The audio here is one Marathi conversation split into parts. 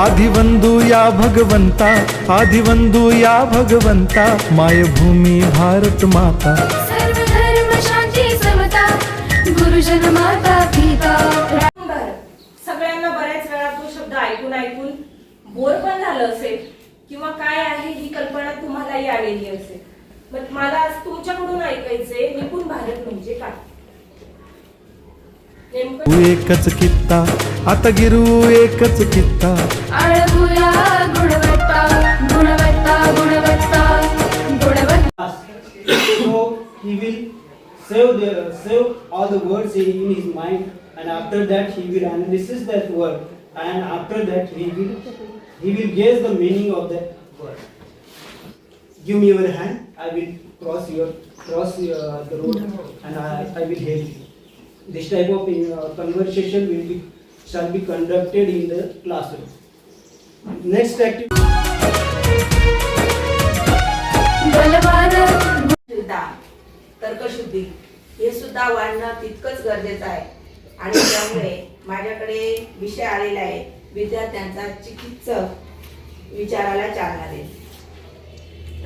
आदिवंदू या भगवंता आदिवंदू या भगवंता मायभूमी भारत माता। सर्व धर्म शांती समता गुरुजन माता पिता सगळ्यांना बऱ्याच वेळा तो शब्द ऐकून ऐकून बोर पण झालं असेल किंवा काय आहे ही कल्पना तुम्हालाही आलेली असेल. मग मला आज तुमच्याकडून ऐकायचंय निपुण भारत म्हणजे काय? नेमकं तू एकच कित्ता आता गिरू एकच कित्ता आळगुया गुणवत्ता गुणवत्ता गुणवत्ता गुणवत्ता so he will save the save all the words in his mind and after that he will analysis that word and after that he will he will guess the meaning of that word give me your hand i will cross your cross your, the road and i, I will help you this type of uh, conversation will be shall be conducted in the classroom. Next activity तर्कशुद्धी हे सुद्धा वाढणं तितकंच गरजेचं आहे. आणि त्यामुळे माझ्याकडे विषय आलेला आहे विद्यार्थ्यांचा चिकित्सक विचाराला चालना देणे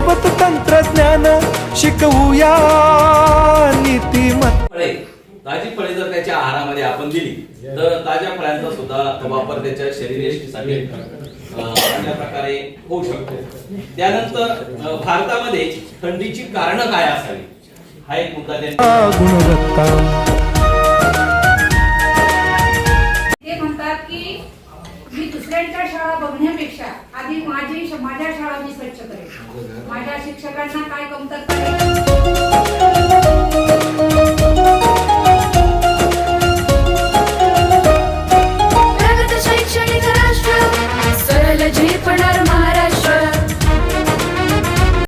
मत तंत्रज्ञान शिकवूया नीतिमत्ता ताजी फळे जर त्याच्या आहारामध्ये आपण दिली तर ताज्या फळांचा सुद्धा वापर त्याच्या शरीरयष्टीसाठी अं, चांगल्या प्रकारे होऊ शकतो. त्यानंतर अं, भारतामध्ये थंडीची कारणं काय असावी? हा एक मुद्दा त्यांनी ते म्हणतात की मी दुसऱ्यांच्या शाळा बघण्यापेक्षा आधी माझी माझ्या शाळा मी स्वच्छ करेन माझ्या शिक्षकांना काय कमतरता आहे?